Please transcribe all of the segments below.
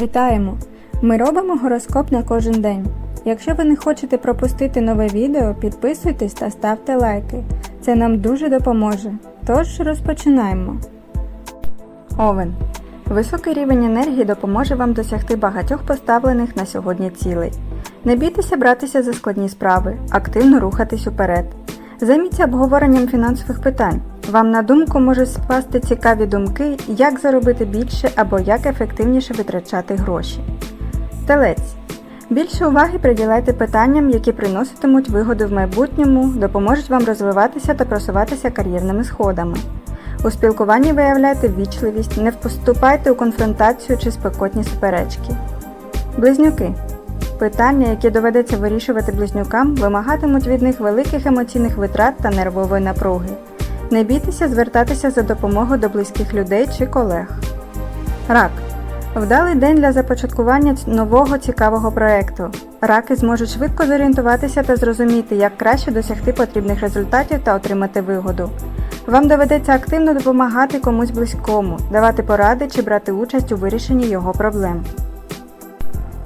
Вітаємо! Ми робимо гороскоп на кожен день. Якщо ви не хочете пропустити нове відео, підписуйтесь та ставте лайки. Це нам дуже допоможе. Тож розпочинаємо. Овен. Високий рівень енергії допоможе вам досягти багатьох поставлених на сьогодні цілей. Не бійтеся братися за складні справи, активно рухатись уперед. Займіться обговоренням фінансових питань. Вам на думку може спасти цікаві думки, як заробити більше або як ефективніше витрачати гроші. Телець. Більше уваги приділяйте питанням, які приноситимуть вигоду в майбутньому, допоможуть вам розвиватися та просуватися кар'єрними сходами. У спілкуванні виявляйте ввічливість, не вступайте у конфронтацію чи спекотні суперечки. Близнюки. Питання, які доведеться вирішувати близнюкам, вимагатимуть від них великих емоційних витрат та нервової напруги. Не бійтеся звертатися за допомогою до близьких людей чи колег. Рак. Вдалий день для започаткування нового цікавого проєкту. Раки зможуть швидко зорієнтуватися та зрозуміти, як краще досягти потрібних результатів та отримати вигоду. Вам доведеться активно допомагати комусь близькому, давати поради чи брати участь у вирішенні його проблем.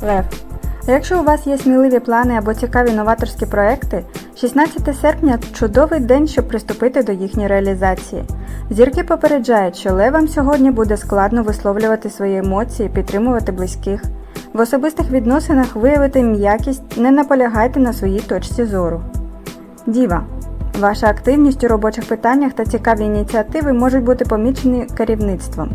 Лев. Якщо у вас є сміливі плани або цікаві новаторські проекти, 16 серпня чудовий день, щоб приступити до їхньої реалізації. Зірки попереджають, що левам сьогодні буде складно висловлювати свої емоції, підтримувати близьких. В особистих відносинах виявити м'якість, не наполягайте на своїй точці зору. Діва. Ваша активність у робочих питаннях та цікаві ініціативи можуть бути помічені керівництвом.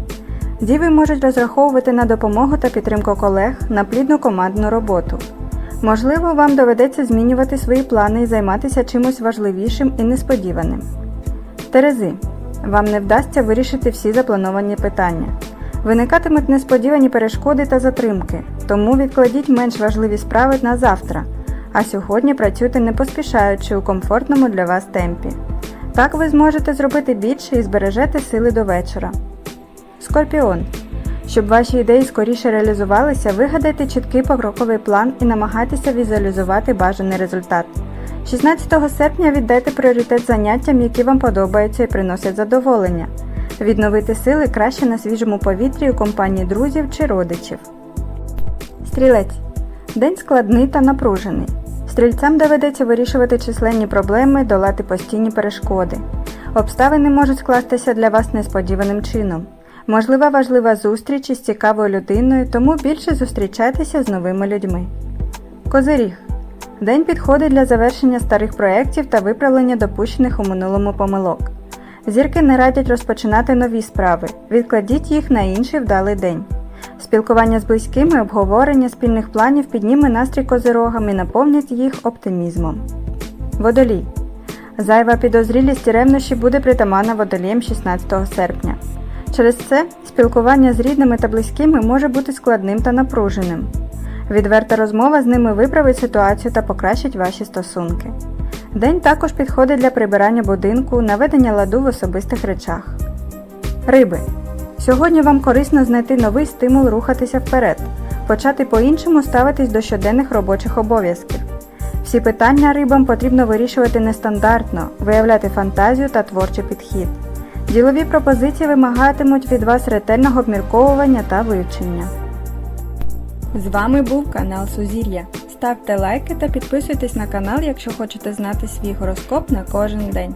Діви можуть розраховувати на допомогу та підтримку колег на плідну командну роботу. Можливо, вам доведеться змінювати свої плани і займатися чимось важливішим і несподіваним. Терези. Вам не вдасться вирішити всі заплановані питання. Виникатимуть несподівані перешкоди та затримки, тому відкладіть менш важливі справи на завтра, а сьогодні працюйте не поспішаючи у комфортному для вас темпі. Так ви зможете зробити більше і збережете сили до вечора. Скорпіон. Щоб ваші ідеї скоріше реалізувалися, вигадайте чіткий покроковий план і намагайтеся візуалізувати бажаний результат. 16 серпня віддайте пріоритет заняттям, які вам подобаються і приносять задоволення. Відновити сили краще на свіжому повітрі у компанії друзів чи родичів. Стрілець. День складний та напружений. Стрільцям доведеться вирішувати численні проблеми, долати постійні перешкоди. Обставини можуть скластися для вас несподіваним чином. Можлива важлива зустріч із цікавою людиною, тому більше зустрічайтеся з новими людьми. Козиріг. День підходить для завершення старих проєктів та виправлення допущених у минулому помилок. Зірки не радять розпочинати нові справи, відкладіть їх на інший вдалий день. Спілкування з близькими, обговорення спільних планів підніме настрій козирогам і наповнять їх оптимізмом. Водолій. Зайва підозрілість і ревнощі буде притаманна водолієм 16 серпня. Через це спілкування з рідними та близькими може бути складним та напруженим. Відверта розмова з ними виправить ситуацію та покращить ваші стосунки. День також підходить для прибирання будинку, наведення ладу в особистих речах. Риби. Сьогодні вам корисно знайти новий стимул рухатися вперед, почати по-іншому ставитись до щоденних робочих обов'язків. Всі питання рибам потрібно вирішувати нестандартно, виявляти фантазію та творчий підхід. Ділові пропозиції вимагатимуть від вас ретельного обмірковування та вивчення. З вами був канал Сузір'я. Ставте лайки та підписуйтесь на канал, якщо хочете знати свій гороскоп на кожен день.